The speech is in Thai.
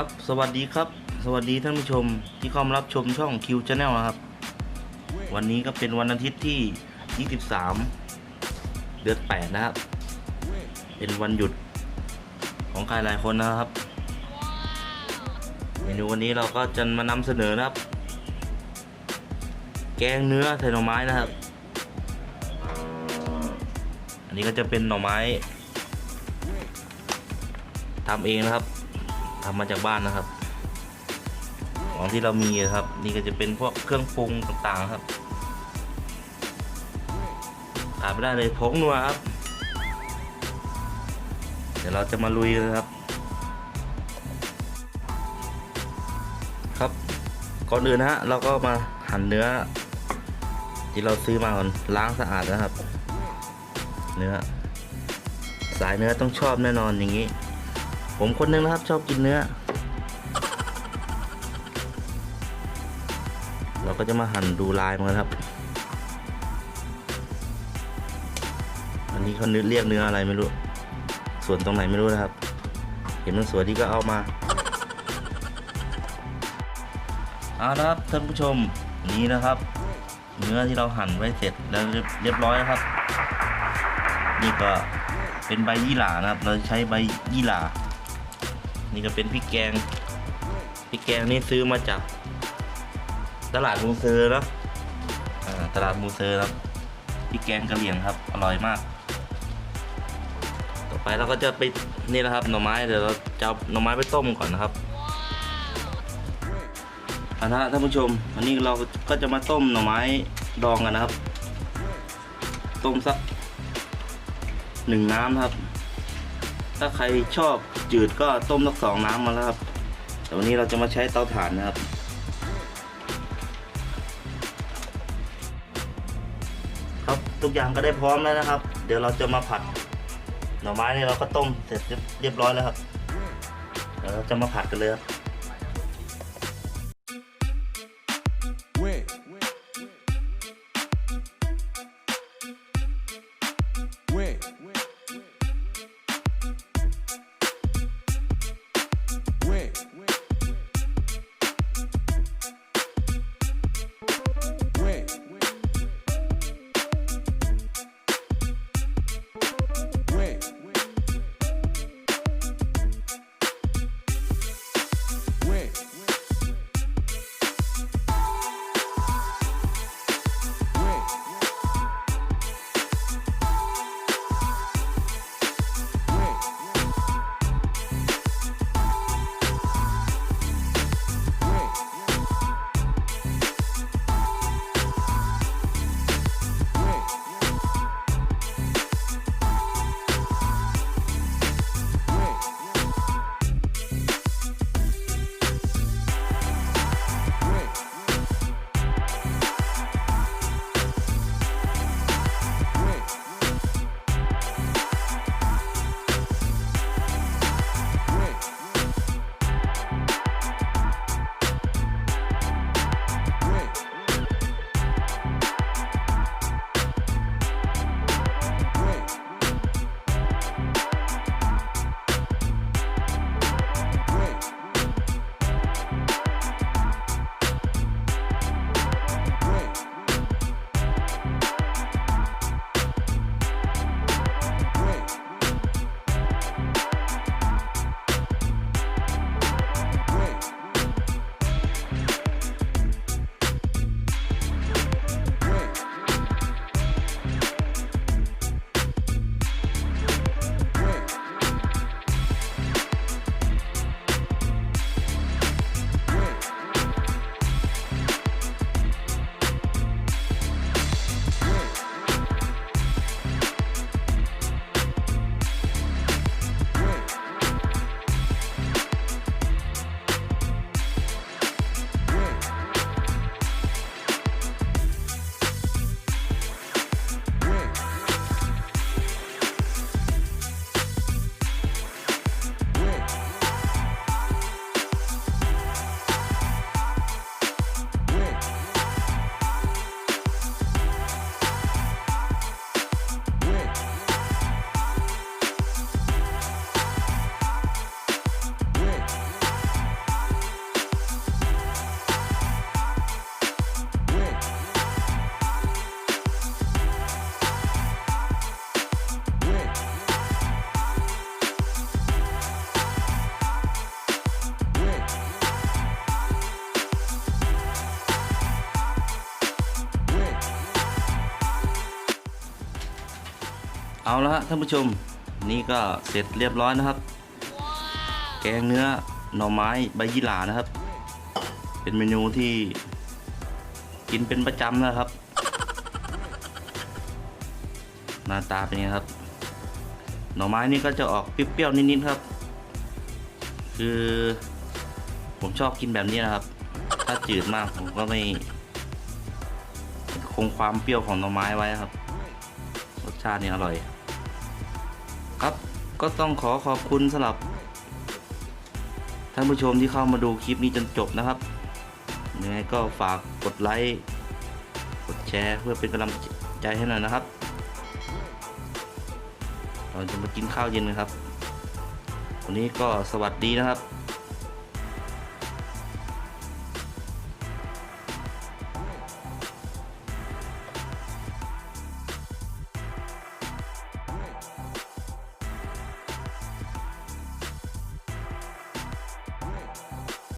ครับ สวัสดีครับ สวัสดีท่านผู้ชมที่เข้ามารับชมช่องคิวชาแนลนะครับ วันนี้ก็เป็นวันอาทิตย์ที่ 23 เดือน8นะครับ เป็นวันหยุดของใครหลายคนนะครับ เมนูวันนี้เราก็จะมานำเสนอนะครับ แกงเนื้อใส่หน่อไม้นะครับ อันนี้ก็จะเป็นหน่อไม้ทำเองนะครับ ทำมาจากบ้านนะครับ ของที่เรามีนะครับ นี่ก็จะเป็นพวกเครื่องปรุงต่างๆครับขาดไม่ได้เลยผงนัวครับ เดี๋ยวเราจะมาลุยเลยครับ ครับก่อนอื่นนะฮะเราก็มาหั่นเนื้อ ที่เราซื้อมาก่อนล้างสะอาดนะครับ เนื้อสายเนื้อต้องชอบแน่นอนอย่างนี้ ผมคนหนึงนะครับชอบกินเนื้อ เราก็จะมาหั่นดูลายมันครับ อันนี้เขาเนื้อเรียกเนื้ออะไรไม่รู้ ส่วนตรงไหนไม่รู้นะครับ เห็นมันสวยดีก็เอามาเอาละครับท่านผู้ชมนี่นะครับ เนื้อที่เราหั่นไว้เสร็จแล้วเรียบร้อยแล้วครับ นี่ก็เป็นใบยี่หร่านะครับ เราใช้ใบยี่หร่า นี่ก็เป็นพริกแกงพริกแกงนี่ซื้อมาจาก ตลาดมูเซอร์เนะตลาดมูเซอร์ครับพริกแกงกะเหรี่ยงครับอร่อยมาก ต่อไปเราก็จะไปนี่นะครับหน่อไม้เดี๋ยวเราจะเอาหน่อไม้ไปต้มก่อนนะครับอันนะท่านผู้ชมวันนี้เราก็จะมาต้มหน่อไม้ดองกันนะครับ ต้มสักหนึ่งน้ำครับ ถ้าใครชอบจืดก็ต้มสักสองน้ำมาแล้วครับแต่วันนี้เราจะมาใช้เตาถ่านนะครับครับทุกอย่างก็ได้พร้อมแล้วนะครับ เดี๋ยวเราจะมาผัดหน่อไม้เนี่ยเราก็ต้มเสร็จเรียบร้อยแล้วครับเดี๋ยวเราจะมาผัดกันเลยครับ เอาละฮะท่านผู้ชมนี่ก็เสร็จเรียบร้อยนะครับ แกงเนื้อหน่อไม้ใบยี่หร่านะครับ เป็นเมนูที่กินเป็นประจำนะครับ หน้าตาเป็นไงครับ หน่อไม้นี่ก็จะออกเปรี้ยวๆนิดๆครับ คือผมชอบกินแบบนี้นะครับ ถ้าจืดมากผมก็ไม่คงความเปรี้ยวของหน่อไม้ไว้ครับ รสชาตินี่อร่อย ครับก็ต้องขอขอบคุณสำหรับ ท่านผู้ชมที่เข้ามาดูคลิปนี้จนจบนะครับยังไงก็ฝากกดไลค์กดแชร์เพื่อเป็นกำลังใจให้หน่อยนะครับ เราจะมากินข้าวเย็นนะครับ วันนี้ก็สวัสดีนะครับ